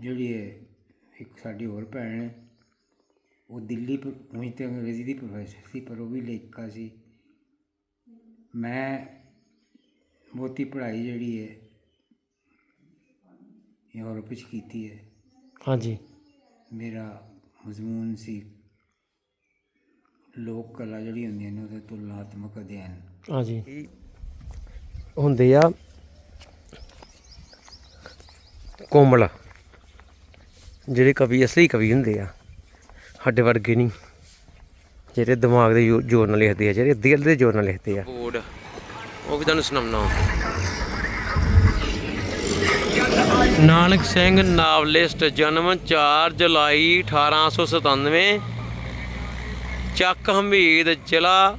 ਜਿਹੜੀ ਹੈ ਇੱਕ ਸਾਡੀ ਹੋਰ ਭੈਣ ਹੈ ਉਹ ਦਿੱਲੀ ਉਂਝ ਤੇ ਅੰਗਰੇਜ਼ੀ ਦੀ ਪ੍ਰੋਫੈਸਰ ਸੀ ਪਰ ਉਹ ਵੀ ਲੇਖਿਕਾ ਸੀ। ਮੈਂ ਬਹੁਤੀ ਪੜ੍ਹਾਈ ਜਿਹੜੀ ਹੈ ਯੂਰਪ ਵਿੱਚ ਕੀਤੀ ਹੈ। ਹਾਂਜੀ। ਮੇਰਾ ਮਜ਼ਮੂਨ ਸੀ। ਲੋਕ ਕਲਾ ਜਿਹੜੀ ਹੁੰਦੀਆਂ ਨੇ ਉਹਦੇ ਤੁਲਨਾਤਮਕ ਅਧਿਐਨ। ਹਾਂਜੀ। ਹੁੰਦੇ ਆ ਕੋਮਲ। ਜਿਹੜੇ ਕਵੀ, ਅਸਲੀ ਕਵੀ ਹੁੰਦੇ ਆ, ਸਾਡੇ ਵਰਗੇ ਨਹੀਂ। ਜਿਹੜੇ ਦਿਮਾਗ ਦੇ ਜ਼ੋਰ ਨਾਲ ਲਿਖਦੇ ਆ, ਜਿਹੜੇ ਦਿਲ ਦੇ ਜ਼ੋਰ ਨਾਲ ਲਿਖਦੇ ਆ। ਬੋਰਡ, ਉਹ ਵੀ ਤੁਹਾਨੂੰ ਸੁਣਾਉਣਾ। ਨਾਨਕ ਸਿੰਘ ਨਾਵਲਿਸਟ, ਜਨਮ 4 ਜੁਲਾਈ 1897 ਚੱਕ ਹਮੀਦ ਜ਼ਿਲ੍ਹਾ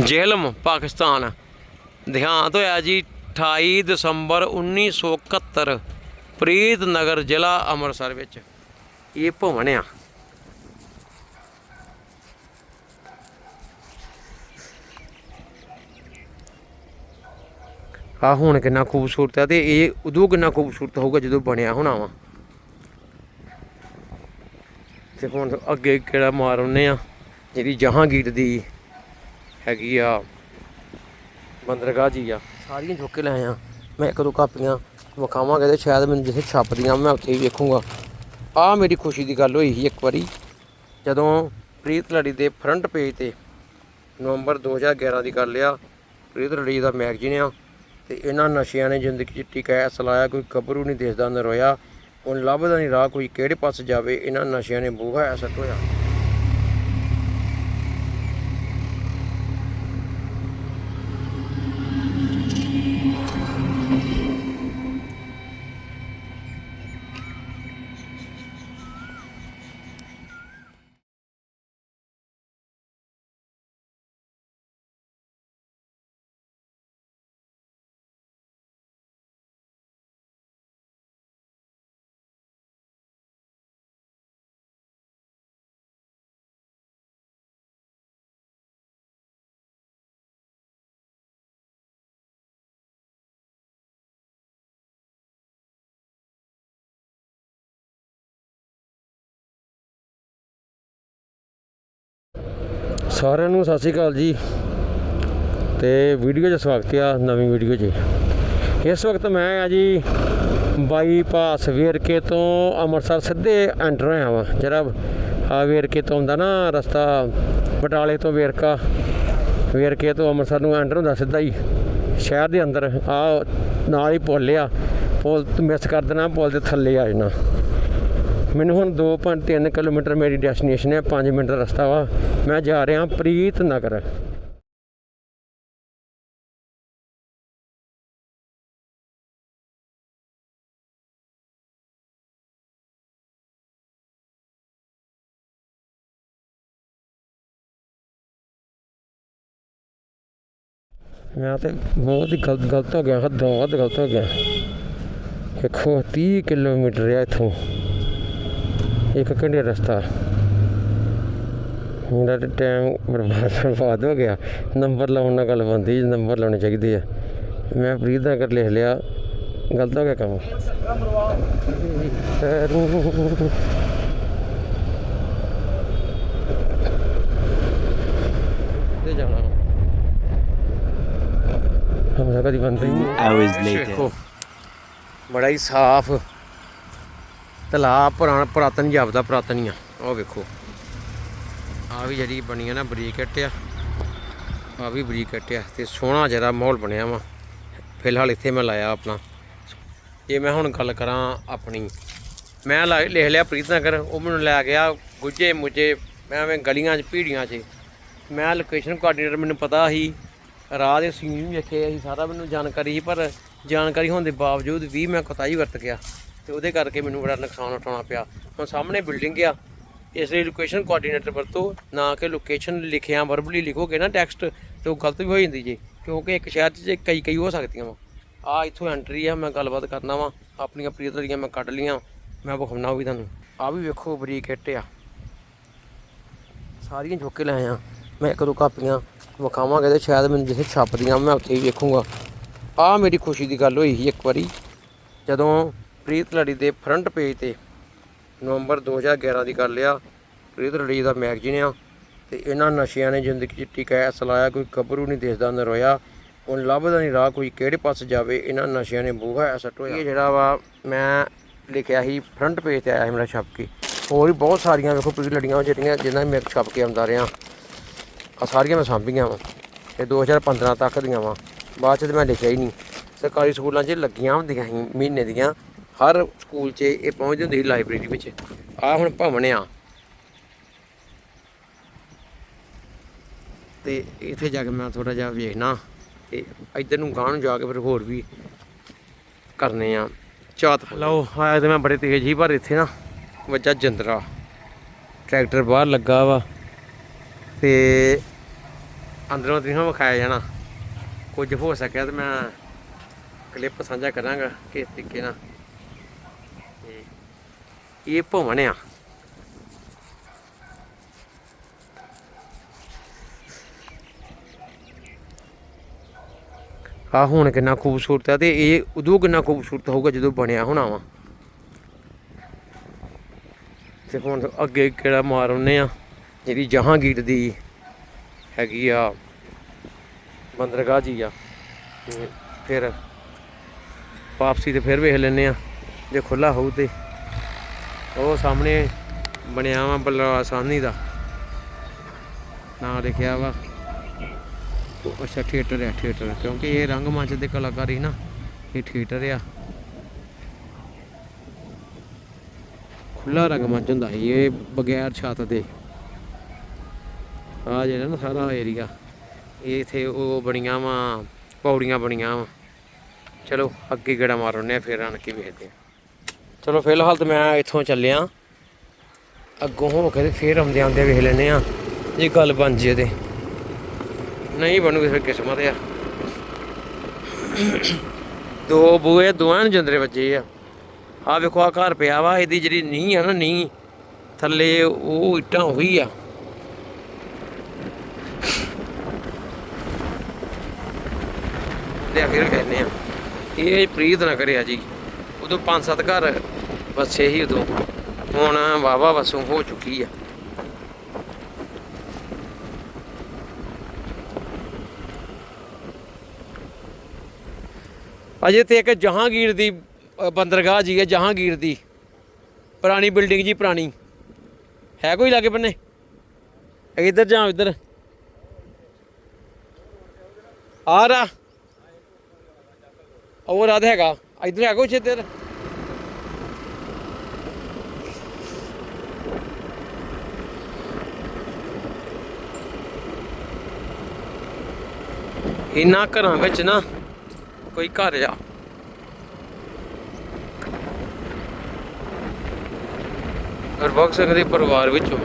ਜੇਹਲਮ ਪਾਕਿਸਤਾਨ। ਦੇਹਾਂਤ ਹੋਇਆ ਜੀ 28 ਦਸੰਬਰ 1971 ਪ੍ਰੀਤ ਨਗਰ ਜ਼ਿਲ੍ਹਾ ਅੰਮ੍ਰਿਤਸਰ ਵਿੱਚ। ਇਹ ਭਵਨ ਆ। ਆ ਹੁਣ ਕਿੰਨਾ ਖੂਬਸੂਰਤ ਆ ਤੇ ਇਹ ਉਦੋਂ ਕਿੰਨਾ ਖੂਬਸੂਰਤ ਹੋਊਗਾ ਜਦੋਂ ਬਣਿਆ ਹੋਣਾ ਵਾ। ਤੇ ਹੁਣ ਅੱਗੇ ਕਿਹੜਾ ਮਾਰ ਆਉਂਦੇ ਆ, ਜਿਹੜੀ ਜਹਾਂਗੀਰ ਦੀ ਹੈਗੀ ਆ, ਬੰਦਰਗਾਹ ਜੀ ਆ। ਸਾਰੀਆਂ ਚੁੱਕ ਕੇ ਲੈ ਆਇਆ। ਮੈਂ ਇੱਕ ਦੋ ਕਾਪੀਆਂ ਵਿਖਾਵਾਂਗੇ ਤੇ ਸ਼ਾਇਦ ਮੈਨੂੰ ਜਿੱਥੇ ਛਪਦੀਆਂ ਮੈਂ ਉੱਥੇ ਹੀ ਵੇਖੂੰਗਾ। ਆ ਮੇਰੀ ਖੁਸ਼ੀ ਦੀ ਗੱਲ ਹੋਈ ਸੀ ਇੱਕ ਵਾਰੀ, ਜਦੋਂ ਪ੍ਰੀਤ ਲੜੀ ਦੇ ਫਰੰਟ ਪੇਜ ਤੇ ਨਵੰਬਰ 2011 ਦੀ ਗੱਲ ਆ, ਪ੍ਰੀਤ ਲੜੀ ਦਾ ਮੈਗਜ਼ੀਨ ਆ ਤੇ ਇਹਨਾਂ ਨਸ਼ਿਆਂ ਨੇ ਜ਼ਿੰਦਗੀ 'ਚ ਟਿਕਾਇਆ ਸਲਾਇਆ ਕੋਈ ਕਬਰੂ ਨਹੀਂ ਦਿਸਦਾ ਨਰੋਇਆ ਹੁਣ ਲੱਭਦਾ ਨਹੀਂ ਰਾਹ, ਕੋਈ ਕਿਹੜੇ ਪਾਸੇ ਜਾਵੇ, ਇਹਨਾਂ ਨਸ਼ਿਆਂ ਨੇ ਬੂਹਾ ਐਸਾ ਹੋਇਆ। ਸਾਰਿਆਂ ਨੂੰ ਸਤਿ ਸ਼੍ਰੀ ਅਕਾਲ ਜੀ। ਤੇ ਵੀਡੀਓ 'ਚ ਸਵਾਗਤ ਆ, ਨਵੀਂ ਵੀਡੀਓ 'ਚ। ਇਸ ਵਕਤ ਮੈਂ ਆ ਜੀ, ਬਾਈਪਾਸ ਵੇਰਕੇ ਤੋਂ ਅੰਮ੍ਰਿਤਸਰ ਸਿੱਧੇ ਐਂਟਰ ਹੋਇਆ ਵਾਂ। ਜਿਹੜਾ ਆ ਵੇਰਕੇ ਤੋਂ ਆਉਂਦਾ ਨਾ, ਰਸਤਾ ਬਟਾਲੇ ਤੋਂ ਵੇਰਕਾ, ਵੇਰਕੇ ਤੋਂ ਅੰਮ੍ਰਿਤਸਰ ਨੂੰ ਐਂਟਰ ਹੁੰਦਾ ਸਿੱਧਾ ਹੀ। ਸ਼ਹਿਰ ਦੇ ਅੰਦਰ, ਆ ਨਾਲ ਹੀ ਪੁੱਲ ਆ। ਪੁੱਲ ਮਿਸ ਕਰ ਦੇਣਾ, ਪੁੱਲ ਦੇ ਥੱਲੇ ਆ ਜਾਣਾ। ਮੈਨੂੰ ਹੁਣ 2.3 ਕਿਲੋਮੀਟਰ ਮੇਰੀ ਡੈਸਟੀਨੇਸ਼ਨ ਹੈ 5 ਮਿੰਟ ਦਾ ਰਸਤਾ ਵਾ। ਮੈਂ ਜਾ ਰਿਹਾ ਪ੍ਰੀਤ ਨਗਰ। ਮੈਂ ਤੇ ਬਹੁਤ ਹੀ ਗਲਤ ਗਲਤ ਹੋ ਗਿਆ, ਹੱਦੋਂ ਵੱਧ ਗਲਤ ਹੋ ਗਿਆ। ਦੇਖੋ 30 ਕਿਲੋਮੀਟਰ ਆ ਇੱਥੋਂ। ਇੱਕ ਘੰਟੇ ਦਾ ਰਸਤਾ। ਮੇਰਾ ਤਾਂ ਟਾਈਮ ਬਰਬਾਦ ਬਰਬਾਦ ਹੋ ਗਿਆ। ਨੰਬਰ ਲਾਉਣ ਨਾਲ ਗੱਲ ਬੰਦੀ ਨੰਬਰ ਲਾਉਣੇ ਚਾਹੀਦੇ ਆ। ਮੈਂ ਪ੍ਰੀਤ ਨਗਰ ਲਿਖ ਲਿਆ। ਗਲਤ ਹੋ ਗਿਆ ਕੰਮ। ਤੇ ਜਾਣਾ। ਹਮਰਾ ਕਦੀ ਬੰਦ ਨਹੀਂ। Later. ਦੇਖੋ ਬੜਾ ਹੀ ਸਾਫ਼। ਤਲਾਬ ਪੁਰਾਣ ਪੁਰਾਤਨ ਜਾਪਦਾ ਪੁਰਾਤਨ ਹੀ ਆ ਉਹ ਵੇਖੋ। ਆ ਵੀ ਜਿਹੜੀ ਬਣੀ ਆ ਨਾ ਬਰੀਕਟ ਆ। ਆ ਵੀ ਬਰੀਕਟ ਆ ਤੇ ਸੋਹਣਾ ਜਿਹੜਾ ਮਾਹੌਲ ਬਣਿਆ ਵਾ। ਫਿਲਹਾਲ ਇੱਥੇ ਮੈਂ ਲਾਇਆ ਆਪਣਾ। ਜੇ ਮੈਂ ਹੁਣ ਗੱਲ ਕਰਾਂ ਆਪਣੀ, ਮੈਂ ਲਾ- ਲਿਖ ਲਿਆ ਪ੍ਰੀਤ ਨਗਰ ਉਹ ਮੈਨੂੰ ਲੈ ਗਿਆ ਗੁੱਜੇ ਮੁੱਜੇ ਮੈਂ ਐਵੇਂ ਗਲੀਆਂ 'ਚ, ਭੀੜੀਆਂ 'ਚ। ਮੈਂ ਲੋਕੇਸ਼ਨ ਕੋਆਰਡੀਨੇਟਰ ਮੈਨੂੰ ਪਤਾ ਸੀ, ਰਾਹ ਦੇ ਸੀਨ ਵੀ ਵੇਖੇ ਸੀ, ਸਾਰਾ ਮੈਨੂੰ ਜਾਣਕਾਰੀ ਸੀ, ਪਰ ਜਾਣਕਾਰੀ ਹੋਣ ਦੇ ਬਾਵਜੂਦ ਵੀ ਮੈਂ ਕੋਤਾਹੀ ਵਰਤ ਗਿਆ। ਤੇ ਉਹਦੇ ਕਰਕੇ ਮੈਨੂੰ ਬੜਾ ਨੁਕਸਾਨ ਉਠਾਉਣਾ ਪਿਆ। ਹੁਣ ਸਾਹਮਣੇ ਬਿਲਡਿੰਗ ਆ, ਇਸ ਲਈ ਲੋਕੇਸ਼ਨ ਕੋਆਰਡੀਨੇਟਰ ਵਰਤੋ, ਨਾ ਕਿ ਲੋਕੇਸ਼ਨ ਲਿਖਿਆ ਵਰਬਲੀ ਲਿਖੋਗੇ ਨਾ ਟੈਕਸਟ ਤੇ ਉਹ ਗਲਤ ਵੀ ਹੋ ਜਾਂਦੀ ਜੀ, ਕਿਉਂਕਿ ਇੱਕ ਸ਼ਹਿਰ 'ਚ ਕਈ ਕਈ ਹੋ ਸਕਦੀਆਂ ਵਾ। ਆ ਇੱਥੋਂ ਐਂਟਰੀ ਆ, ਮੈਂ ਗੱਲਬਾਤ ਕਰਨਾ ਵਾ, ਆਪਣੀਆਂ ਪ੍ਰੀਤਰੀਆਂ ਮੈਂ ਕੱਢ ਲੀਆਂ ਮੈਂ ਵਿਖਾਉਣਾ ਉਹ ਵੀ ਤੁਹਾਨੂੰ। ਆ ਵੀ ਵੇਖੋ ਬਰੀਕ ਇੱਟ ਆ। ਸਾਰੀਆਂ ਚੁੱਕ ਕੇ ਲੈ ਆਇਆ, ਮੈਂ ਇੱਕ ਦੋ ਕਾਪੀਆਂ ਵਿਖਾਵਾਂਗੇ ਤੇ ਸ਼ਾਇਦ ਮੈਨੂੰ ਜਿੱਥੇ ਛਪਦੀਆਂ ਮੈਂ ਉੱਥੇ ਹੀ ਵੇਖੂੰਗਾ। ਆ ਮੇਰੀ ਖੁਸ਼ੀ ਦੀ ਗੱਲ ਹੋਈ ਸੀ ਇੱਕ ਵਾਰੀ, ਜਦੋਂ ਪ੍ਰੀਤ ਲੜੀ ਦੇ ਫਰੰਟ ਪੇਜ ਤੇ ਨਵੰਬਰ 2011 ਦੀ ਗੱਲ ਆ। ਪ੍ਰੀਤ ਲੜੀ ਦਾ ਮੈਗਜ਼ੀਨ ਆ ਤੇ ਇਹਨਾਂ ਨਸ਼ਿਆਂ ਨੇ ਜ਼ਿੰਦਗੀ 'ਚ ਟਿਕਾ ਐਸ ਲਾਇਆ, ਕੋਈ ਗੱਭਰੂ ਨਹੀਂ ਦਿਸਦਾ ਨਰੋਇਆ ਹੁਣ ਲੱਭਦਾ ਨਹੀਂ ਰਾਹ, ਕੋਈ ਕਿਹੜੇ ਪਾਸੇ ਜਾਵੇ, ਇਹਨਾਂ ਨਸ਼ਿਆਂ ਨੇ ਬੂਹਾ ਐਸਾ ਟੋਇਆ ਇਹ ਜਿਹੜਾ ਵਾ, ਮੈਂ ਲਿਖਿਆ ਸੀ, ਫਰੰਟ ਪੇਜ ਤੇ ਆਇਆ ਸੀ ਮੇਰਾ ਛਪ ਕੇ। ਹੋਰ ਵੀ ਬਹੁਤ ਸਾਰੀਆਂ, ਵੇਖੋ ਪ੍ਰੀਤ ਲੜੀਆਂ ਵਾ ਜਿਹੜੀਆਂ, ਜਿਨ੍ਹਾਂ ਮੈਂ ਛਪ ਕੇ ਆਉਂਦਾ ਰਿਹਾ। ਆ ਸਾਰੀਆਂ ਮੈਂ ਸਾਂਭੀਆਂ ਵਾ ਇਹ 2015 ਤੱਕ ਦੀਆਂ ਵਾ। ਬਾਅਦ ਚ ਤੇ ਮੈਂ ਲਿਖਿਆ ਹੀ ਨਹੀਂ। ਸਰਕਾਰੀ ਸਕੂਲਾਂ 'ਚ ਲੱਗੀਆਂ ਹੁੰਦੀਆਂ ਸੀ, ਮਹੀਨੇ ਦੀਆਂ। ਹਰ ਸਕੂਲ 'ਚ ਇਹ ਪਹੁੰਚਦੀ ਹੁੰਦੀ ਸੀ ਲਾਇਬ੍ਰੇਰੀ ਵਿੱਚ। ਆ ਹੁਣ ਭਵਨ ਆ। ਤੇ ਇੱਥੇ ਜਾ ਕੇ ਮੈਂ ਥੋੜਾ ਜਿਹਾ ਵੇਖਣਾ ਤੇ ਇੱਧਰ ਨੂੰ ਗਾਂ ਨੂੰ ਜਾ ਕੇ ਫਿਰ ਹੋਰ ਵੀ ਕਰਨੇ ਆ। ਝਾਤ ਲਓ ਆਇਆ ਤੇ ਮੈਂ ਬੜੇ ਤੇਜ਼ ਹੀ ਪਰ ਇੱਥੇ ਨਾ ਵੱਜਾ ਜੰਦਰਾ। ਟਰੈਕਟਰ ਬਾਹਰ ਲੱਗਾ ਵਾ ਤੇ ਅੰਦਰੋਂ ਤੁਸੀਂ ਵਿਖਾਇਆ ਜਾਣਾ। ਕੁਝ ਹੋ ਸਕਿਆ ਤੇ ਮੈਂ ਕਲਿੱਪ ਸਾਂਝਾ ਕਰਾਂਗਾ ਕਿਸ ਤਰੀਕੇ ਨਾਲ। ਇਹ ਭਵਨ ਆ ਆ ਹੁਣ ਕਿੰਨਾ ਖੂਬਸੂਰਤ ਆ ਤੇ ਇਹ ਉਦੋਂ ਕਿੰਨਾ ਖੂਬਸੂਰਤ ਹੋਊਗਾ ਜਦੋਂ ਬਣਿਆ ਹੋਣਾ ਵਾ ਤੇ ਹੁਣ ਅੱਗੇ ਕਿਹੜਾ ਮਾਰ ਆਉਂਦੇ ਆ ਜਿਹੜੀ ਜਹਾਂਗੀਰ ਦੀ ਹੈਗੀ ਆ ਬੰਦਰਗਾਹ ਜੀ ਆ ਫਿਰ ਵਾਪਸੀ ਤੇ ਫਿਰ ਵੇਖ ਲੈਨੇ ਆ ਜੇ ਖੁੱਲਾ ਹੋਊ ਤੇ ਉਹ ਸਾਹਮਣੇ ਬਣਿਆ ਵਾ ਬਲਰਾ ਸਾਹਨੀ ਦਾ। ਨਾਂ ਲਿਖਿਆ ਵਾ। ਅੱਛਾ ਥੀਏਟਰ ਹੈ ਥੀਏਟਰ ਕਿਉਂਕਿ ਇਹ ਰੰਗਮੰਚ ਦੇ ਕਲਾਕਾਰ ਹੀ ਨਾ, ਇਹ ਥੀਏਟਰ ਆ। ਖੁੱਲਾ ਰੰਗਮੰਚ ਹੁੰਦਾ ਸੀ, ਇਹ ਬਗੈਰ ਛੱਤ ਦੇ। ਆ ਜਿਹੜਾ ਨਾ ਸਾਰਾ ਏਰੀਆ ਇਹ ਇਥੇ ਉਹ ਬਣੀਆਂ ਵਾ, ਪੌੜੀਆਂ ਬਣੀਆਂ ਵਾ। ਚਲੋ, ਅੱਗੇ ਗੜਾ ਮਾਰਨੇ ਆ, ਫਿਰ ਆਣ ਕੇ ਵੇਖਦੇ ਆ। ਚਲੋ ਫਿਲਹਾਲ ਤਾਂ ਮੈਂ ਇੱਥੋਂ ਚੱਲਿਆ। ਅੱਗੋਂ ਹੋ ਕੇ ਤੇ ਫੇਰ ਆਉਂਦੇ ਆਉਂਦੇ ਵੇਖ ਲੈਨੇ ਆ। ਜੇ ਗੱਲ ਬਣ ਜੇ ਤੇ। ਨਹੀਂ ਬਣੂਗੀ ਫਿਰ ਕਿਸਮਤ ਆ ਦੋ ਬੂਏ ਦੋਵਾਂ ਨੂੰ ਜੰਦਰੇ ਵੱਜੇ ਆ। ਆ ਵੇਖੋ ਆ ਘਰ ਪਿਆ ਵਾ, ਇਹਦੀ ਜਿਹੜੀ ਨੀਂਹ ਆ ਨਾ, ਨੀਂਹ, ਥੱਲੇ ਉਹ ਇੱਟਾਂ ਉਹੀ ਆ। ਤੇ ਫਿਰ ਕਹਿੰਦੇ ਆ। ਇਹ ਪ੍ਰੀਤ ਨਾ ਕਰਿਆ ਜੀ। ਉਦੋਂ ਪੰਜ ਸੱਤ ਘਰ ਵਸੇ ਹੀ ਉਦੋਂ। ਹੁਣ ਵਾਵਾ ਵਸੋਂ ਹੋ ਚੁੱਕੀ ਆ। ਅਜੇ ਤੇ ਇੱਕ ਜਹਾਂਗੀਰ ਦੀ ਬੰਦਰਗਾਹ ਜੀ ਹੈ ਜਹਾਂਗੀਰ ਦੀ। ਪੁਰਾਣੀ ਬਿਲਡਿੰਗ ਜੀ ਪੁਰਾਣੀ। ਹੈ ਕੋਈ ਲਾਗੇ ਬੰਨੇ? ਇੱਧਰ ਜਾਂ ਇੱਧਰ? ਆ ਰਾ। ਉਹ ਰਾਧ ਹੈਗਾ। ਇੱਧਰ ਹੈਗਾ ਕੁਛ ਇੱਧਰ ਇਹਨਾਂ ਘਰਾਂ ਵਿੱਚ ਨਾ ਕੋਈ ਘਰ ਆ ਗੁਰਬਖਸ਼ ਸਿੰਘ ਦੇ ਪਰਿਵਾਰ ਵਿੱਚੋਂ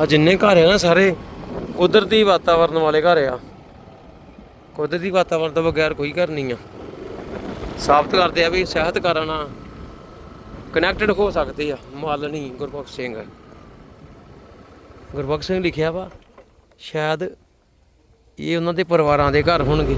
ਆ ਜਿੰਨੇ ਘਰ ਆ ਨਾ ਸਾਰੇ ਕੁਦਰਤੀ ਵਾਤਾਵਰਨ ਵਾਲੇ ਘਰ ਆ। ਕੁਦਰਤੀ ਵਾਤਾਵਰਨ ਤੋਂ ਬਗੈਰ ਕੋਈ ਘਰ ਨਹੀਂ ਆ। ਸਾਬਤ ਕਰਦੇ ਆ ਵੀ ਸਿਹਤਕਾਰਾਂ ਨਾਲ ਕਨੈਕਟਡ ਹੋ ਸਕਦੇ ਆ। ਮਾਲਣੀ ਗੁਰਬਖਸ਼ ਸਿੰਘ। ਗੁਰਬਖਸ਼ ਸਿੰਘ ਲਿਖਿਆ ਵਾ, ਸ਼ਾਇਦ ਇਹ ਉਹਨਾਂ ਦੇ ਪਰਿਵਾਰਾਂ ਦੇ ਘਰ ਹੋਣਗੇ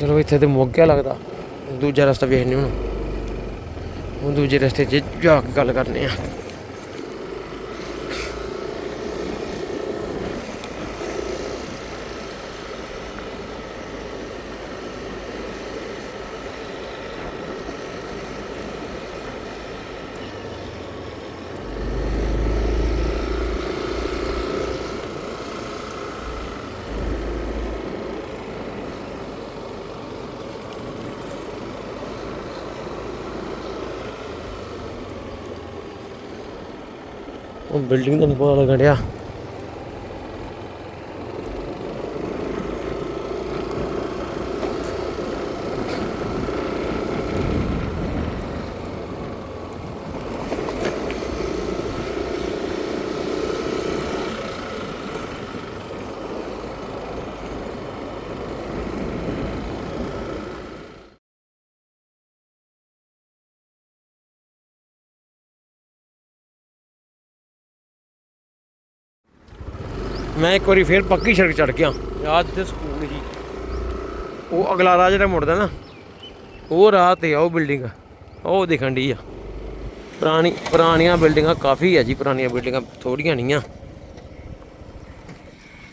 ਚਲੋ ਇੱਥੇ ਤੇ ਮੁੱਕ ਲੱਗਦਾ? ਦੂਜਾ ਰਸਤਾ ਵੇਖਣੇ ਹੁਣ। ਹੁਣ ਦੂਜੇ ਰਸਤੇ 'ਚ ਜਾ ਕੇ ਗੱਲ ਕਰਨੇ ਆ। ਉਹ ਬਿਲਡਿੰਗ ਦਾ ਨਹੀਂ ਪਤਾ ਮੈਂ ਇੱਕ ਵਾਰੀ ਫੇਰ ਪੱਕੀ ਸੜਕ ਚੜ ਗਿਆ ਆਹ ਜਿੱਥੇ ਸਕੂਲ ਸੀ ਉਹ ਅਗਲਾ ਰਾਹ ਜਿਹੜਾ ਮੁੜਦਾ ਨਾ ਉਹ ਰਾਹ ਤੇ ਆ ਉਹ ਬਿਲਡਿੰਗ। ਉਹ ਦਿਖਣ ਡਈ ਆ। ਪੁਰਾਣੀ ਪੁਰਾਣੀਆਂ ਬਿਲਡਿੰਗਾਂ ਕਾਫੀ ਆ ਜੀ ਪੁਰਾਣੀਆਂ ਬਿਲਡਿੰਗਾਂ ਥੋੜੀਆਂ ਨਹੀਂ ਆ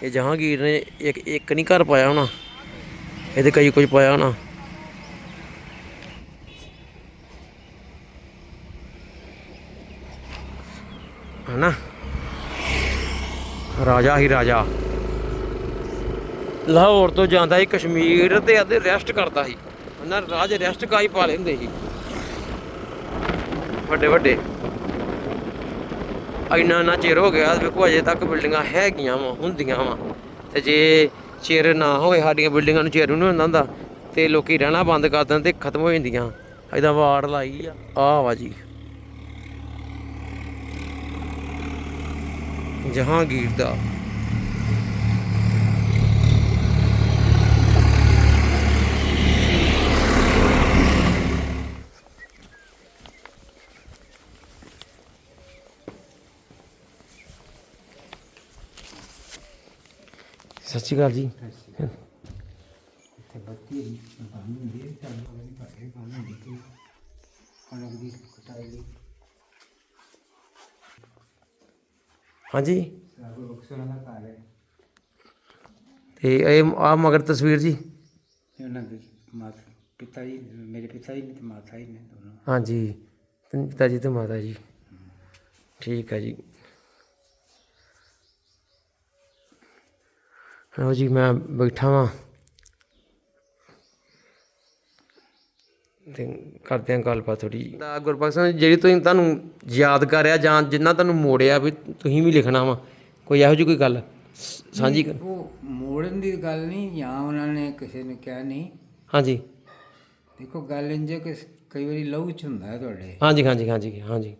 ਇਹ ਜਹਾਂਗੀਰ ਨੇ ਇੱਕ ਇੱਕ ਨਹੀਂ ਘਰ ਪਾਇਆ ਹੋਣਾ। ਇਹਦੇ ਕਈ ਕੁਝ ਪਾਇਆ ਹੋਣਾ। ਹਨਾ? ਰਾਜਾ ਹੀ ਰਾਜਾ। ਲਾਹੌਰ ਤੋਂ ਜਾਂਦਾ ਸੀ ਕਸ਼ਮੀਰ ਤੇ ਅੱਧੇ ਰੈਸਟ ਕਰਦਾ ਸੀ। ਉਹਨਾਂ ਰਾਜ ਰੈਸਟ ਕਾਈ ਪਾ ਲੈਂਦੇ ਸੀ। ਵੱਡੇ ਵੱਡੇ। ਇੰਨਾ ਨਾ ਚਿਰ ਹੋ ਗਿਆ, ਵੇਖੋ ਅਜੇ ਤੱਕ ਬਿਲਡਿੰਗਾਂ ਹੈਗੀਆਂ ਵਾ, ਹੁੰਦੀਆਂ ਵਾ। ਤੇ ਜੇ ਚਿਰ ਨਾ ਹੋਏ, ਸਾਡੀਆਂ ਬਿਲਡਿੰਗਾਂ ਨੂੰ ਚਿਰ ਨਹੀਂ ਹੁੰਦਾ ਹੁੰਦਾ, ਤੇ ਲੋਕੀ ਰਹਿਣਾ ਬੰਦ ਕਰ ਦਿੰਦੇ, ਖਤਮ ਹੋ ਜਾਂਦੀਆਂ। ਇਹਦਾ ਵਾਰ ਲਾਈ ਆ। ਆਹ ਵਾ ਜੀ। ਜਹਾਂਗੀਰ ਦਾ। ਸਤਿ ਸ਼੍ਰੀ ਅਕਾਲ ਜੀ। ਇੱਥੇ ਬੱਤੀ ਪਾਣੀ ਹੁੰਦੀ ਹੈ ਚੱਲ ਉਹਦੀ ਘੱਟੇ ਪਾਣੀ ਹੁੰਦੀ ਕਿ ਕਣਕ ਦੀ ਕਟਾਈ ਹਾਂਜੀ। ਤੇ ਇਹ ਆ ਮਗਰ ਤਸਵੀਰ ਜੀ। ਉਹਨਾਂ ਦੇ ਮਾਤਾ ਪਿਤਾ ਜੀ ਮੇਰੇ ਪਿਤਾ ਜੀ ਨੇ ਤੇ ਮਾਤਾ ਜੀ ਨੇ ਦੋਨੋਂ। ਹਾਂਜੀ। ਪਿਤਾ ਜੀ ਤੇ ਮਾਤਾ ਜੀ। ਠੀਕ ਹੈ ਜੀ। ਲਓ ਜੀ ਮੈਂ ਬੈਠਾ ਵਾਂ। ਤੇ ਕਰਦੇ ਹਾਂ ਗੱਲਬਾਤ ਥੋੜੀ ਦਾ ਸਿੰਘ ਜਿਹੜੀ ਤੁਸੀਂ ਤੁਹਾਨੂੰ ਯਾਦ ਕਰਿਆ ਜਾਂ ਜਿੰਨਾ ਤੁਹਾਨੂੰ ਮੋੜਿਆ ਵੀ ਤੁਸੀਂ ਵੀ ਲਿਖਣਾ ਵਾ ਕੋਈ ਇਹੋ ਜਿਹੀ ਕੋਈ ਗੱਲ? ਸ- ਸਾਂਝੀ ਕਰ। ਉਹ ਮੋੜਨ ਦੀ ਗੱਲ ਨਹੀਂ ਜਾਂ ਉਹਨਾਂ ਨੇ ਕਿਸੇ ਨੇ ਕਿਹਾ ਨਹੀਂ। ਹਾਂਜੀ। ਦੇਖੋ ਗੱਲ ਇੰਜ ਕਿ ਕਈ ਵਾਰੀ ਲਹੂ ਚ ਹੁੰਦਾ ਹੈ ਤੁਹਾਡੇ। ਹਾਂਜੀ ਹਾਂਜੀ ਹਾਂਜੀ ਹਾਂਜੀ।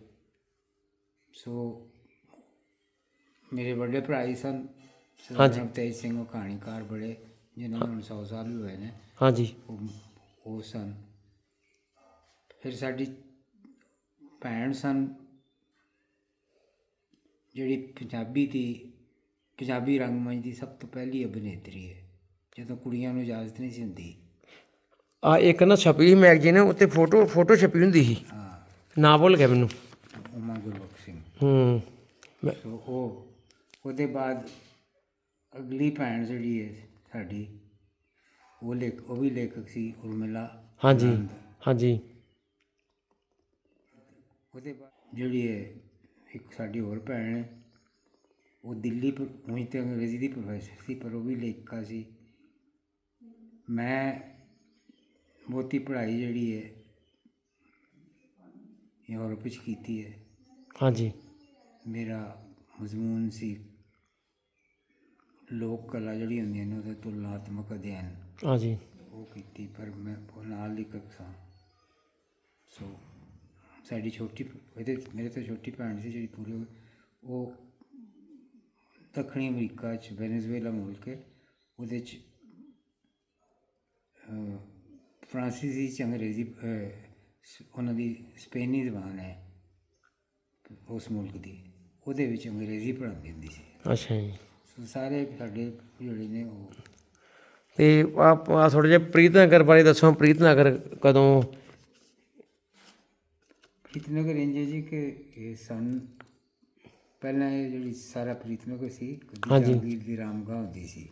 ਸੋ ਮੇਰੇ ਵੱਡੇ ਭਰਾ ਹੀ ਸਨ ਹਾਂਜੀ। ਤੇਜ ਸਿੰਘ ਉਹ ਕਹਾਣੀਕਾਰ ਬੜੇ ਜਿਨ੍ਹਾਂ ਨੂੰ ਹੁਣ 100 ਸਾਲ ਵੀ ਹੋਏ ਨੇ। ਹਾਂਜੀ। ਉਹ ਸਨ। ਫਿਰ ਸਾਡੀ ਭੈਣ ਸਨ ਜਿਹੜੀ ਪੰਜਾਬੀ ਦੀ ਪੰਜਾਬੀ ਰੰਗਮੰਚ ਦੀ ਸਭ ਤੋਂ ਪਹਿਲੀ ਅਭਿਨੇਤਰੀ ਹੈ। ਜਦੋਂ ਕੁੜੀਆਂ ਨੂੰ ਇਜਾਜ਼ਤ ਨਹੀਂ ਸੀ ਹੁੰਦੀ। ਆ ਇੱਕ ਨਾ ਛਪੀ ਮੈਗਜ਼ੀਨ ਉੱਤੇ ਫੋਟੋ ਫੋਟੋ ਛਪੀ ਹੁੰਦੀ ਸੀ। ਹਾਂ। ਨਾ ਭੁੱਲ ਗਿਆ ਮੈਨੂੰ। ਉਮਾ ਗੁਰਬਖਸ਼ ਸਿੰਘ। ਹੂੰ। ਉਹ ਉਹਦੇ ਬਾਅਦ ਅਗਲੀ ਭੈਣ ਜਿਹੜੀ ਹੈ ਸਾਡੀ ਉਹ ਲੇਖ ਉਹ ਵੀ ਲੇਖਕ ਸੀ ਉਰਮਿਲਾ ਹਾਂਜੀ। ਹਾਂਜੀ। ਉਹਦੇ ਬਾਅਦ ਜਿਹੜੀ ਹੈ ਇੱਕ ਸਾਡੀ ਹੋਰ ਭੈਣ ਹੈ ਉਹ ਦਿੱਲੀ ਉਹੀ ਤੇ ਅੰਗਰੇਜ਼ੀ ਦੀ ਪ੍ਰੋਫੈਸਰ ਸੀ ਪਰ ਉਹ ਵੀ ਲੇਖਿਕਾ ਸੀ। ਮੈਂ ਬਹੁਤੀ ਪੜ੍ਹਾਈ ਜਿਹੜੀ ਹੈ ਯੂਰਪ ਵਿੱਚ ਕੀਤੀ ਹੈ। ਹਾਂਜੀ। ਮੇਰਾ ਮਜ਼ਮੂਨ ਸੀ ਲੋਕ ਕਲਾ ਜਿਹੜੀ ਹੁੰਦੀਆਂ ਨੇ ਉਹਦਾ ਤੁਲਨਾਤਮਕ ਅਧਿਐਨ। ਹਾਂਜੀ। ਉਹ ਕੀਤੀ ਪਰ ਮੈਂ ਉਹ ਨਾਲ ਲਿਖਕ ਸਾਂ ਸੋ ਸਾਡੀ ਛੋਟੀ ਇਹਦੇ ਮੇਰੇ ਤੋਂ ਛੋਟੀ ਭੈਣ ਸੀ ਜਿਹੜੀ ਪੂਰੇ ਉਹ ਦੱਖਣੀ ਅਮਰੀਕਾ ਚ ਵੈਨੇਜ਼ੁਏਲਾ ਮੁਲਕ ਹੈ। ਉਹਦੇ ਚ ਫਰਾਂਸੀਸੀ ਚ ਅੰਗਰੇਜ਼ੀ ਉਹਨਾਂ ਦੀ ਸਪੇਨੀ ਜ਼ਬਾਨ ਹੈ ਉਸ ਮੁਲਕ ਦੀ। ਉਹਦੇ ਵਿੱਚ ਅੰਗਰੇਜ਼ੀ ਪੜ੍ਹਾਉਂਦੀ ਹੁੰਦੀ ਸੀ। ਅੱਛਾ ਜੀ। ਸੋ ਸਾਰੇ ਸਾਡੇ ਜਿਹੜੇ ਨੇ ਉਹ ਤੇ ਆਪ ਥੋੜਾ ਜਿਹਾ ਪ੍ਰੀਤਨਗਰ ਬਾਰੇ ਦੱਸੋ। ਪ੍ਰੀਤਨਗਰ ਕਦੋਂ ਫਰੀਦਨਗਰ ਇੰਜ ਜੀ ਕਿ ਇਹ ਸਨ ਪਹਿਲਾਂ ਇਹ ਜਿਹੜੀ ਸਾਰਾ ਪ੍ਰੀਤਨਗਰ ਸੀ ਹਾਂਜੀ। ਜਹਾਂਗੀਰ ਦੀ ਰਾਮਗਾਹ ਹੁੰਦੀ ਸੀ।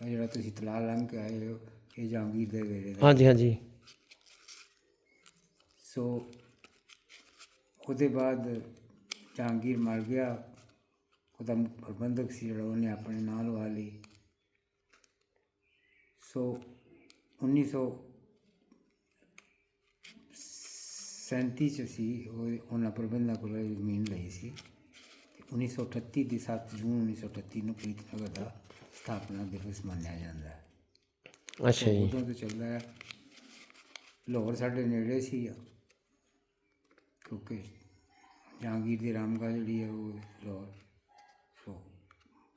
ਆ ਜਿਹੜਾ ਤੁਸੀਂ ਤਲਾ ਲੰਘ ਕੇ ਆਏ ਹੋ ਇਹ ਜਹਾਂਗੀਰ ਦੇ ਵੇਲੇ ਹਾਂਜੀ ਹਾਂਜੀ। ਸੋ ਉਹਦੇ ਬਾਅਦ ਜਹਾਂਗੀਰ ਮਰ ਗਿਆ। ਉਹਦਾ ਪ੍ਰਬੰਧਕ ਸੀ ਜਿਹੜਾ ਉਹਨੇ ਆਪਣੇ ਨਾਲ ਵਾਲੀ ਸੋ 1900 37 ਚ ਸੀ ਉਹ ਉਹਨਾਂ ਪ੍ਰਬੰਧਕ ਕੋਲੋਂ ਜ਼ਮੀਨ ਲਈ ਸੀ ਤੇ 1938 ਦੀ 7 ਜੂਨ 1938 ਨੂੰ ਪ੍ਰੀਤਨਗਰ ਦਾ ਸਥਾਪਨਾ ਦਿਵਸ ਮੰਨਿਆ ਜਾਂਦਾ ਹੈ ਅੱਛਾ ਜੀ ਉਦੋਂ ਤੋਂ ਚੱਲਦਾ ਹੈ ਲਾਹੌਰ ਸਾਡੇ ਨੇੜੇ ਸੀ ਕਿਉਂਕਿ ਜਹਾਂਗੀਰ ਦੀ ਰਾਮਗਾ ਜਿਹੜੀ ਹੈ ਉਹ ਲਾਹੌਰ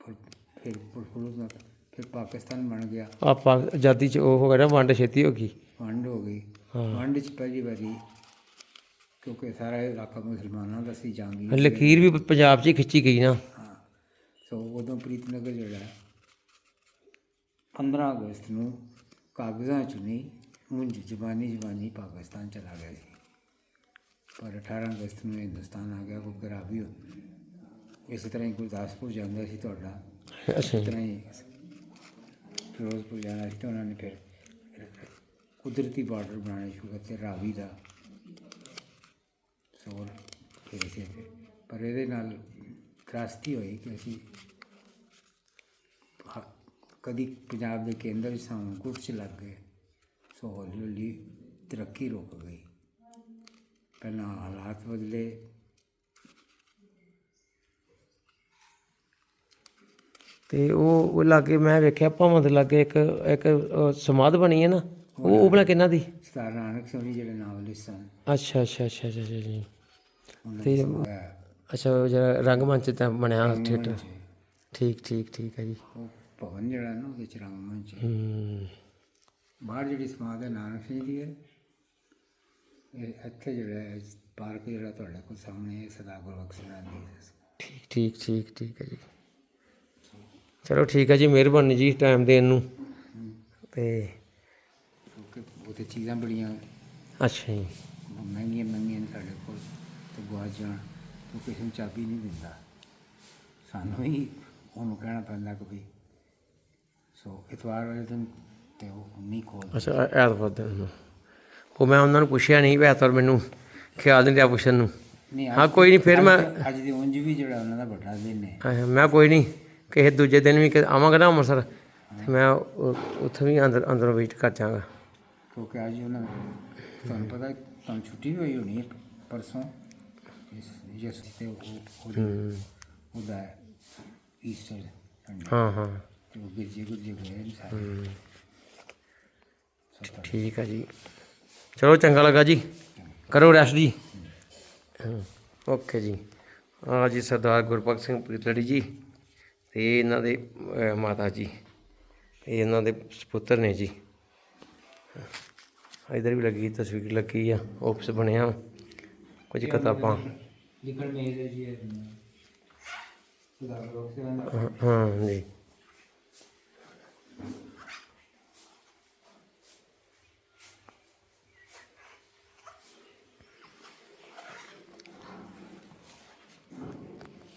ਫਿਰ ਫਿਰ ਫਿਰ ਪਾਕਿਸਤਾਨ ਬਣ ਗਿਆ ਆਪਾਂ ਆਜ਼ਾਦੀ ਚ ਉਹ ਹੋ ਗਿਆ ਨਾ ਵੰਡ ਛੇਤੀ ਹੋ ਗਈ ਵੰਡ ਹੋ ਗਈ ਵੰਡ ਚ ਪਹਿਲੀ ਵਾਰੀ ਕਿਉਂਕਿ ਸਾਰਾ ਇਲਾਕਾ ਮੁਸਲਮਾਨਾਂ ਦਾ ਸੀ ਜਹਾਂਗੀਰ ਲਕੀਰ ਵੀ ਪੰਜਾਬ 'ਚ ਹੀ ਖਿੱਚੀ ਗਈ ਨਾ। ਹਾਂ ਸੋ ਉਦੋਂ ਪ੍ਰੀਤਨਗਰ ਜਿਹੜਾ ਹੈ 15 ਅਗਸਤ ਨੂੰ ਕਾਗਜ਼ਾਂ 'ਚ ਨਹੀਂ ਉਂਝ ਜ਼ਬਾਨੀ ਜ਼ਬਾਨੀ ਪਾਕਿਸਤਾਨ ਚਲਾ ਗਿਆ ਸੀ। ਪਰ 18 ਅਗਸਤ ਨੂੰ ਹਿੰਦੁਸਤਾਨ ਆ ਗਿਆ ਕਿਉਂਕਿ ਰਾਵੀ ਇਸੇ ਤਰ੍ਹਾਂ ਹੀ ਗੁਰਦਾਸਪੁਰ ਜਾਂਦਾ ਸੀ ਤੁਹਾਡਾ। ਅੱਛਾ। ਤਰ੍ਹਾਂ ਹੀ ਫਿਰੋਜ਼ਪੁਰ ਜਾਣਾ ਸੀ ਤਾਂ ਉਹਨਾਂ ਨੇ ਫਿਰ ਕੁਦਰਤੀ ਬਾਰਡਰ ਬਣਾਉਣੇ ਸ਼ੁਰੂ ਕਰਤੇ ਰਾਵੀ ਦਾ। ਸੋ ਫਿਰ ਇਸੇ ਤੇ ਪਰ ਇਹਦੇ ਨਾਲ ਤਰਾਸਦੀ ਹੋਈ ਕਿ ਅਸੀਂ ਹ- ਕਦੀ ਪੰਜਾਬ ਦੇ ਕੇਂਦਰ ਵਿੱਚ ਸਾਂ ਗੁੱਟ ਚ ਲੱਗ ਗਏ ਸੋ ਹੌਲੀ ਹੌਲੀ ਤਰੱਕੀ ਰੁਕ ਗਈ। ਪਹਿਲਾਂ ਹਾਲਾਤ ਬਦਲੇ। ਤੇ ਉਹ ਉਹ ਲਾਗੇ ਮੈਂ ਵੇਖਿਆ ਭਾਵਾਂ ਦੇ ਲਾਗੇ ਇੱਕ ਇੱਕ ਸਮਾਧ ਬਣੀ ਹੈ ਨਾ। ਉਹ ਉਹ ਬਣਾ ਕਿੰਨਾ ਦੀ? ਸਤਾਰ ਨਾਨਕ ਜੀ ਜਿਹੜੇ ਨਾਵਲਿਸਟ ਸਨ ਅੱਛਾ ਅੱਛਾ ਅੱਛਾ ਅੱਛਾ ਜੀ। ਤੇ- ਅੱਛਾ ਉਹ ਜਿਹੜਾ ਰੰਗਮੰਚ ਤਾਂ ਬਣਿਆ ਥੀਏਟਰ। ਠੀਕ ਠੀਕ ਠੀਕ ਹੈ ਜੀ। ਉਹ ਭਵਨ ਜਿਹੜਾ ਨਾ ਉਹਦੇ ਚ ਰੰਗਮੰਚ ਹੈ। ਬਾਹਰ ਜਿਹੜੀ ਸਮਾਧ ਹੈ ਨਾਨਕ ਸਿੰਘ ਦੀ ਹੈ। ਇਹ ਇੱਥੇ ਜਿਹੜਾ ਪਾਰਕ ਜਿਹੜਾ ਤੁਹਾਡੇ ਕੋਲ ਸਾਹਮਣੇ ਹੈ ਸਦਾ ਗੁਰਬਖਸ਼ ਸਿੰਘ ਦੀ। ਠੀਕ ਠੀਕ ਠੀਕ ਠੀਕ ਹੈ ਜੀ। ਚਲੋ ਠੀਕ ਹੈ ਜੀ ਮਿਹਰਬਾਨੀ ਜੀ ਟਾਈਮ ਦੇਣ ਨੂੰ। ਤੇ ਕਿਉਂਕਿ ਉੱਥੇ ਚੀਜ਼ਾਂ ਬੜੀਆਂ ਅੱਛਾ ਜੀ। ਮਹਿੰਗੀਆਂ ਮਹਿੰਗੀਆਂ ਸਾਡੇ ਕੋਲ। ਤੇ ਗੁਆਚ ਜਾਣ ਤੂੰ ਕਿਸੇ ਨੂੰ ਚਾਬੀ ਨਹੀਂ ਦਿੰਦਾ। ਸਾਨੂੰ ਹੀ ਉਹਨੂੰ ਕਹਿਣਾ ਪੈਂਦਾ ਕਿ ਵੀ ਸੋ ਇਤਵਾਰ ਵਾਲੇ ਦਿਨ ਤੇ ਉਹ ਨਹੀਂ ਖੋਲਦਾ ਅੱਛਾ ਐ- ਐਤਵਾਰ ਦਿਨ ਨੂੰ। ਉਹ ਮੈਂ ਉਹਨਾਂ ਨੂੰ ਪੁੱਛਿਆ ਨਹੀਂ ਵੀ ਐਤਵਾਰ ਮੈਨੂੰ ਖਿਆਲ ਨਹੀਂ ਰਿਹਾ ਪੁੱਛਣ ਨੂੰ। ਨਹੀਂ ਹਾਂ ਕੋਈ ਨਹੀਂ ਫਿਰ ਮੈਂ ਅੱਜ- ਅੱਜ ਦੀ ਉਂਝ ਵੀ ਜਿਹੜਾ ਉਹਨਾਂ ਦਾ ਵੱਡਾ ਦਿਨ ਹੈ। ਮੈਂ ਕੋਈ ਨਹੀਂ ਕਿਸੇ ਦੂਜੇ ਦਿਨ ਵੀ ਕਿ- ਆਵਾਂਗਾ ਨਾ ਅੰਮ੍ਰਿਤਸਰ ਤੇ ਮੈਂ ਉੱਥੇ ਵੀ ਅੰਦਰ ਅੰਦਰੋਂ ਵੇਟ ਕਰ ਜਾਵਾਂਗਾ। ਕਿਉਂਕਿ ਅੱਜ ਉਹਨਾਂ ਤੁਹਾਨੂੰ ਪਤਾ ਤੁਹਾਨੂੰ ਛੁੱਟੀ ਹੋਈ ਹੋਣੀ ਹੈ ਪਰਸੋਂ। ਜਿਸ ਤੇ ਉਹ ਉਹਦੀ- ਹੂੰ ਉਹਦਾ ਈਸਟਰ ਸੰਡੇ ਹਾਂ ਹਾਂ ਤੇ ਉਹ ਗਿਰਜੇ ਗੁਰਜੇ ਗਏ ਨੇ ਸਾਰੇ ਹੂੰ, ਸਭ ਠੀਕ ਹੈ ਜੀ ਚਲੋ ਚੰਗਾ ਲੱਗਾ ਜੀ ਕਰੋ ਰੈਸਟ ਜੀ ਹਾਂ, ਓਕੇ ਜੀ ਆ ਜੀ ਸਰਦਾਰ ਗੁਰਪ੍ਰੀਤ ਸਿੰਘ ਪ੍ਰੀਤਲੜੀ ਜੀ ਤੇ ਇਹਨਾਂ ਦੇ ਅਹ, ਮਾਤਾ ਜੀ ਤੇ ਇਹਨਾਂ ਦੇ ਸੁਪੁੱਤਰ ਨੇ ਜੀ ਇਧਰ ਵੀ ਲੱਗੀ ਤਸਵੀਰ ਲੱਗੀ ਆ ਆਫਿਸ ਬਣਿਆ ਕੁਝ ਕਿਤਾਬਾਂ ਲਿਖਣ ਮੇਜ਼ ਹੈ ਜੀ ਇਹ ਸੁਧਾਰ ਲੋਕ ਸੇਵਾ ਦਾ ਹਾਂ- ਹਾਂ ਜੀ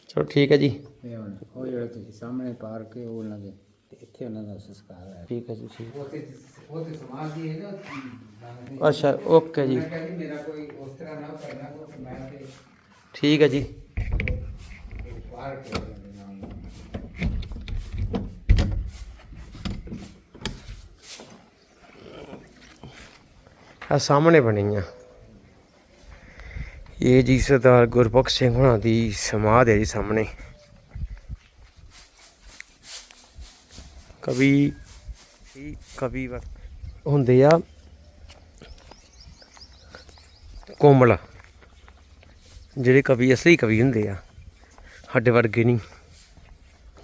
ਚਲੋ ਠੀਕ ਹੈ ਜੀ ਇਹ ਹੁਣ ਉਹ ਜਿਹੜਾ ਤੁਸੀਂ ਸਾਹਮਣੇ ਪਾਰਕ ਹੈ ਉਹ ਉਹਨਾਂ ਦੇ ਤੇ ਇੱਥੇ ਉਹਨਾਂ ਦਾ ਸੰਸਕਾਰ ਹੈ ਠੀਕ ਹੈ ਜੀ ਠੀਕ ਉਹ ਤੇ ਉਹ ਤੇ ਸਮਾਜ ਦੀ ਹੈ ਨਾ ਅੱਛਾ ਓਕੇ ਜੀ ਮੈਂ ਕਹਿੰਦੀ ਮੇਰਾ ਕੋਈ ਉਸ ਤਰ੍ਹਾਂ ਨਾ ਕਰਨਾ ਕਿਉਂਕਿ ਮੈਂ ਤੇ ਠੀਕ ਹੈ ਜੀ। ਆ ਸਾਹਮਣੇ ਬਣੀ ਆ ਇਹ ਜੀ ਸਰਦਾਰ ਗੁਰਬਖਸ਼ ਸਿੰਘ ਹੁਣਾਂ ਦੀ ਸਮਾਧ ਹੈ ਜੀ ਸਾਹਮਣੇ। ਕਵੀ ਕਵੀ ਹੁੰਦੇ ਆ ਕੋਮਲ। ਜਿਹੜੇ ਕਵੀ, ਅਸਲੀ ਕਵੀ ਹੁੰਦੇ ਆ, ਸਾਡੇ ਵਰਗੇ ਨਹੀਂ।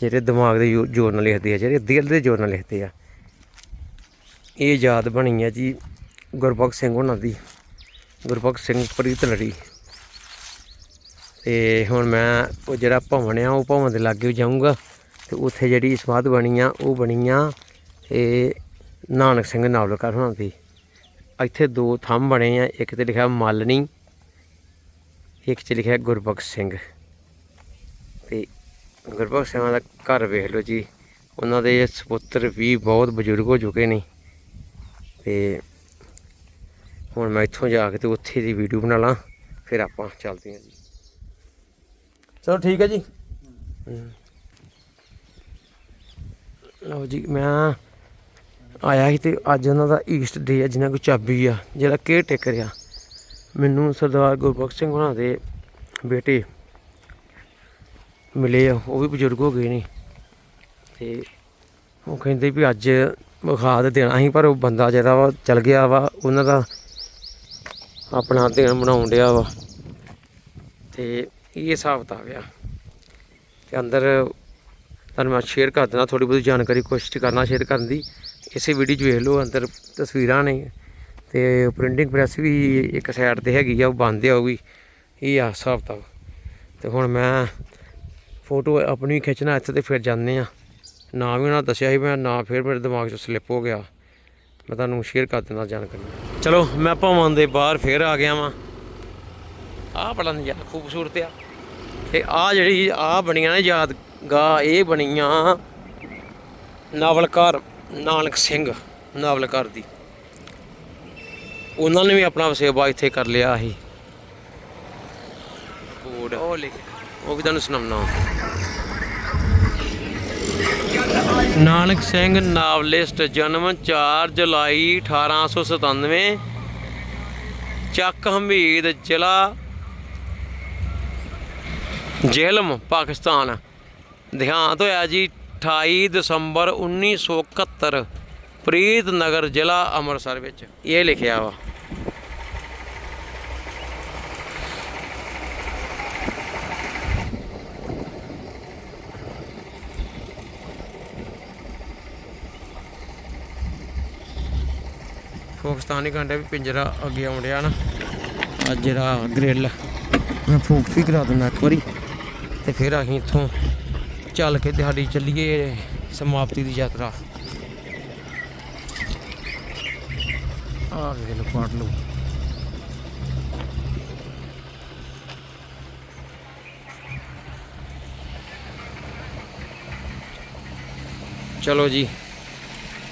ਜਿਹੜੇ ਦਿਮਾਗ ਦੇ ਜ਼ੋ- ਜ਼ੋਰ ਨਾਲ ਲਿਖਦੇ ਆ, ਜਿਹੜੇ ਦਿਲ ਦੇ ਜ਼ੋਰ ਨਾਲ ਲਿਖਦੇ ਆ। ਇਹ ਯਾਦ ਬਣੀ ਆ ਜੀ ਗੁਰਬਖਸ਼ ਸਿੰਘ ਉਹਨਾਂ ਦੀ, ਗੁਰਬਖਸ਼ ਸਿੰਘ ਪ੍ਰੀਤ ਲੜੀ। ਤੇ ਹੁਣ ਮੈਂ ਉਹ ਜਿਹੜਾ ਭਵਨ ਆ, ਉਹ ਭਵਨ ਦੇ ਲਾਗੇ ਜਾਊਂਗਾ, ਤੇ ਉੱਥੇ ਜਿਹੜੀ ਸਮਾਧ ਬਣੀ ਆ, ਉਹ ਬਣੀ ਆ ਇਹ ਨਾਨਕ ਸਿੰਘ ਨਾਵਲਕਾਰ ਹੋਣਾ ਦੀ। ਇੱਥੇ ਦੋ ਥੰਮ ਬਣੇ ਆ, ਇੱਕ ਤੇ ਲਿਖਿਆ ਮਾਲਣੀ ਇੱਕ 'ਚ ਲਿਖਿਆ ਗੁਰਬਖਸ਼ ਸਿੰਘ। ਤੇ ਗੁਰਬਖਸ਼ ਸਿੰਘ ਦਾ ਘਰ ਵੇਖ ਲਓ ਜੀ ਉਹਨਾਂ ਦੇ ਸੁਪੁੱਤਰ ਵੀ ਬਹੁਤ ਬਜ਼ੁਰਗ ਹੋ ਚੁੱਕੇ ਨੇ। ਤੇ ਹੁਣ ਮੈਂ ਇੱਥੋਂ ਜਾ ਕੇ ਤੇ ਉੱਥੇ ਦੀ ਵੀਡੀਓ ਬਣਾ ਲਾਂ ਫਿਰ ਆਪਾਂ ਚੱਲਦੇ ਹਾਂ ਜੀ। ਚਲੋ ਠੀਕ ਹੈ ਜੀ। ਲਓ ਜੀ ਮੈਂ ਆਇਆ ਸੀ ਤੇ ਅੱਜ ਉਹਨਾਂ ਦਾ ਈਸਟ ਡੇ ਆ ਜਿਹਨਾਂ ਕੋਲ ਚਾਬੀ ਆ ਜਿਹੜਾ ਕੇਅਰ ਟੇਕਰ ਆ ਮੈਨੂੰ ਸਰਦਾਰ ਗੁਰਬਖਸ਼ ਸਿੰਘ ਉਹਨਾਂ ਦੇ ਬੇਟੇ ਮਿਲੇ ਆ, ਉਹ ਵੀ ਬਜ਼ੁਰਗ ਹੋ ਗਏ ਨੇ। ਤੇ ਉਹ ਕਹਿੰਦੇ ਵੀ ਅੱਜ ਵਿਖਾ ਤੇ ਦੇਣਾ ਸੀ, ਪਰ ਉਹ ਬੰਦਾ ਜਿਹੜਾ ਵਾ ਚਲ ਗਿਆ ਵਾ, ਉਹਨਾਂ ਦਾ ਆਪਣਾ ਦਿਨ ਬਣਾਉਣ ਡਿਆ ਵਾ। ਤੇ ਇਹ ਹਿਸਾਬ ਕਿਤਾਬ ਆ ਤੇ ਅੰਦਰ ਤੁਹਾਨੂੰ ਮੈਂ ਸ਼ੇਅਰ ਕਰ ਦੇਣਾ ਥੋੜੀ ਬਹੁਤੀ ਜਾਣਕਾਰੀ ਕੋਸ਼ਿਸ਼ ਕਰਨਾ ਸ਼ੇਅਰ ਕਰਨ ਦੀ। ਇਸੇ ਵੀਡੀਓ 'ਚ ਵੇਖ ਲਓ, ਅੰਦਰ ਤਸਵੀਰਾਂ ਨੇ। ਤੇ ਪ੍ਰਿੰਟਿੰਗ ਪ੍ਰੈਸ ਵੀ ਇੱਕ ਸਾਈਡ ਤੇ ਹੈਗੀ ਆ, ਉਹ ਬੰਦ ਆ ਉਹ ਵੀ। ਇਹ ਆ ਹਿਸਾਬ ਕਿਤਾਬ। ਤੇ ਹੁਣ ਮੈਂ ਫੋਟੋ ਆਪਣੀ ਖਿੱਚਣਾ, ਇੱਥੇ ਤੇ ਫਿਰ ਜਾਂਦੇ ਆ। ਨਾ ਵੀ ਉਹਨਾਂ ਦੱਸਿਆ ਸੀ, ਮੈਂ ਨਾ ਫਿਰ ਮੇਰੇ ਦਿਮਾਗ 'ਚੋਂ ਸਲਿੱਪ ਹੋ ਗਿਆ। ਮੈਂ ਤੁਹਾਨੂੰ ਸ਼ੇਅਰ ਕਰ ਦਿੰਦਾ ਜਾਣਕਾਰੀ। ਚਲੋ, ਮੈਂ ਭਵਨ ਦੇ ਬਾਹਰ ਫੇਰ ਆ ਗਿਆ ਵਾਂ। ਆਹ ਬੜਾ ਨਜ਼ਾਰਾ ਖੂਬਸੂਰਤ ਆ। ਤੇ ਆ ਜਿਹੜੀ ਆ ਬਣੀਆਂ ਨੇ ਯਾਦਗਾਹ ਇਹ ਬਣੀਆਂ ਨਾਵਲਕਾਰ ਨਾਨਕ ਸਿੰਘ, ਨਾਵਲਕਾਰ ਦੀ। ਉਹਨਾਂ ਨੇ ਵੀ ਆਪਣਾ ਵਸੇਬਾ ਇੱਥੇ ਕਰ ਲਿਆ ਸੀ। ਕੋਡ। ਉਹ ਲਿਖ ਉਹ ਵੀ ਤੁਹਾਨੂੰ ਸੁਣਾਉਣਾ। ਨਾਨਕ ਸਿੰਘ ਨਾਵਲਿਸਟ ਜਨਮ 4 ਜੁਲਾਈ 1897 ਚੱਕ ਹਮੀਦ ਜ਼ਿਲ੍ਹਾ ਜੇਲਮ ਪਾਕਿਸਤਾਨ। ਦੇਹਾਂਤ ਹੋਇਆ ਜੀ 28 ਦਸੰਬਰ 1971 ਪ੍ਰੀਤ ਨਗਰ ਜ਼ਿਲ੍ਹਾ ਅੰਮ੍ਰਿਤਸਰ ਵਿੱਚ। ਇਹ ਲਿਖਿਆ ਵਾ। ਪਾਕਿਸਤਾਨੀ ਘੰਟੇ ਵੀ ਪਿੰਜਰਾ ਅੱਗੇ ਆਉਣ ਡਿਆ ਨਾ। ਅੱਜ ਜਿਹੜਾ ਗ੍ਰਿਲ ਮੈਂ ਫੂਕ ਵੀ ਕਰਾ ਦਿੰਦਾ ਇੱਕ ਵਾਰੀ। ਤੇ ਫਿਰ ਅਸੀਂ ਇੱਥੋਂ ਚੱਲ ਕੇ ਦਿਹਾੜੀ ਚੱਲੀਏ, ਸਮਾਪਤੀ ਦੀ ਯਾਤਰਾ। ਆ ਵੇਖ ਲਓ ਪੜ ਲਓ ਚਲੋ ਜੀ,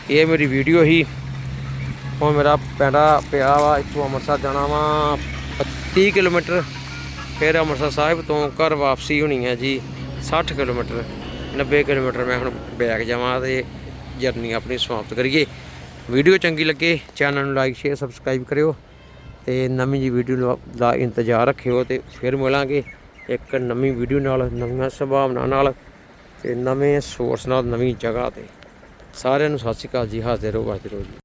ਇਹ ਮੇਰੀ ਵੀਡੀਓ ਹੀ ਹੁਣ ਮੇਰਾ ਪੈਂਡਾ ਪਿਆ ਵਾ, ਇੱਥੋਂ ਅੰਮ੍ਰਿਤਸਰ ਜਾਣਾ ਵਾ। 30 ਕਿਲੋਮੀਟਰ, ਫਿਰ ਅੰਮ੍ਰਿਤਸਰ ਸਾਹਿਬ ਤੋਂ ਘਰ ਵਾਪਸੀ ਹੋਣੀ ਹੈ ਜੀ 60 ਕਿਲੋਮੀਟਰ 90 ਕਿਲੋਮੀਟਰ ਮੈਂ ਹੁਣ ਬੈਗ ਜਾਵਾਂ ਤੇ ਜਰਨੀ ਆਪਣੀ ਸਮਾਪਤ ਕਰੀਏ। ਵੀਡੀਓ ਚੰਗੀ ਲੱਗੇ, ਚੈਨਲ ਨੂੰ ਲਾਈਕ ਸ਼ੇਅਰ ਸਬਸਕ੍ਰਾਈਬ ਕਰਿਓ ਤੇ ਨਵੀਂ ਜੀ ਵੀਡੀਓ ਦਾ ਇੰਤਜ਼ਾਰ ਰੱਖਿਓ ਤੇ ਫਿਰ ਮਿਲਾਂਗੇ ਇੱਕ ਨਵੀਂ ਵੀਡੀਓ ਨਾਲ, ਨਵੀਆਂ ਸੰਭਾਵਨਾ ਨਾਲ ਤੇ ਨਵੇਂ ਸੋਰਸ ਨਾਲ ਨਵੀਂ ਜਗ੍ਹਾ ਤੇ। ਸਾਰਿਆਂ ਨੂੰ ਸਤਿ ਸ਼੍ਰੀ ਅਕਾਲ ਜੀ, ਹਾਜ਼ਰ ਰਹੋ ਵਾਜਦੇ ਰਹੋ ਜੀ